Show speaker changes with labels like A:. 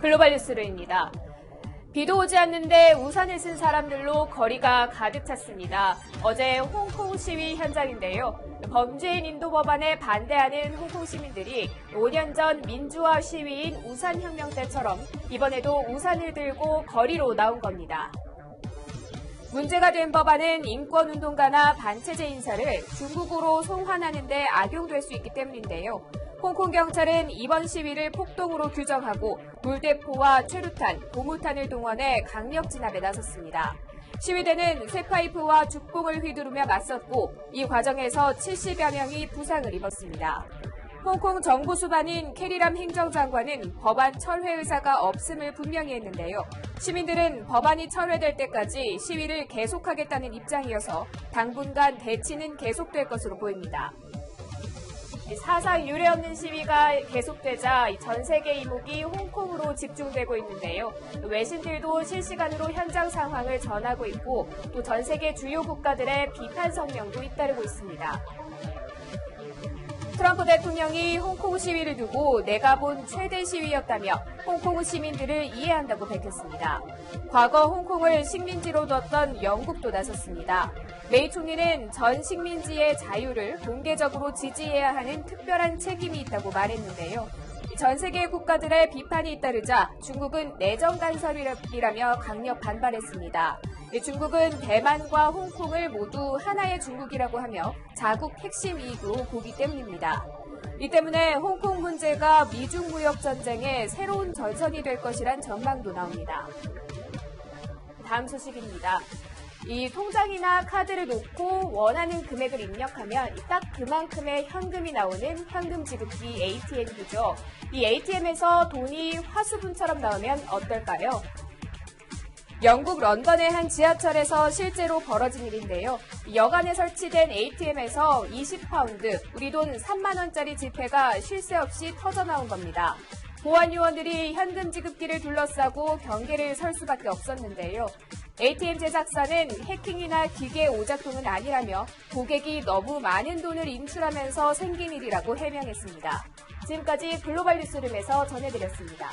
A: 글로벌 뉴스루입니다. 비도 오지 않는데 우산을 쓴 사람들로 거리가 가득 찼습니다. 어제 홍콩 시위 현장인데요. 범죄인 인도 법안에 반대하는 홍콩 시민들이 5년 전 민주화 시위인 우산혁명 때처럼 이번에도 우산을 들고 거리로 나온 겁니다. 문제가 된 법안은 인권운동가나 반체제 인사를 중국으로 송환하는 데 악용될 수 있기 때문인데요. 홍콩 경찰은 이번 시위를 폭동으로 규정하고 물대포와 최루탄, 고무탄을 동원해 강력 진압에 나섰습니다. 시위대는 쇠파이프와 죽봉을 휘두르며 맞섰고 이 과정에서 70여 명이 부상을 입었습니다. 홍콩 정부 수반인 캐리람 행정장관은 법안 철회 의사가 없음을 분명히 했는데요. 시민들은 법안이 철회될 때까지 시위를 계속하겠다는 입장이어서 당분간 대치는 계속될 것으로 보입니다. 사상 유례 없는 시위가 계속되자 전 세계 이목이 홍콩으로 집중되고 있는데요. 외신들도 실시간으로 현장 상황을 전하고 있고 또 전 세계 주요 국가들의 비판 성명도 잇따르고 있습니다. 트럼프 대통령이 홍콩 시위를 두고 내가 본 최대 시위였다며 홍콩 시민들을 이해한다고 밝혔습니다. 과거 홍콩을 식민지로 뒀던 영국도 나섰습니다. 메이 총리는 전 식민지의 자유를 공개적으로 지지해야 하는 특별한 책임이 있다고 말했는데요. 전 세계 국가들의 비판이 잇따르자 중국은 내정 간섭이라며 강력 반발했습니다. 중국은 대만과 홍콩을 모두 하나의 중국이라고 하며 자국 핵심 이익으로 보기 때문입니다. 이 때문에 홍콩 문제가 미중 무역 전쟁의 새로운 전선이 될 것이란 전망도 나옵니다. 다음 소식입니다. 이 통장이나 카드를 놓고 원하는 금액을 입력하면 딱 그만큼의 현금이 나오는 현금 지급기 ATM이죠. 이 ATM에서 돈이 화수분처럼 나오면 어떨까요? 영국 런던의 한 지하철에서 실제로 벌어진 일인데요. 여간에 설치된 ATM에서 20파운드, 우리 돈 3만원짜리 지폐가 쉴 새 없이 터져나온 겁니다. 보안 요원들이 현금 지급기를 둘러싸고 경계를 설 수밖에 없었는데요. ATM 제작사는 해킹이나 기계 오작동은 아니라며 고객이 너무 많은 돈을 인출하면서 생긴 일이라고 해명했습니다. 지금까지 글로벌 뉴스룸에서 전해드렸습니다.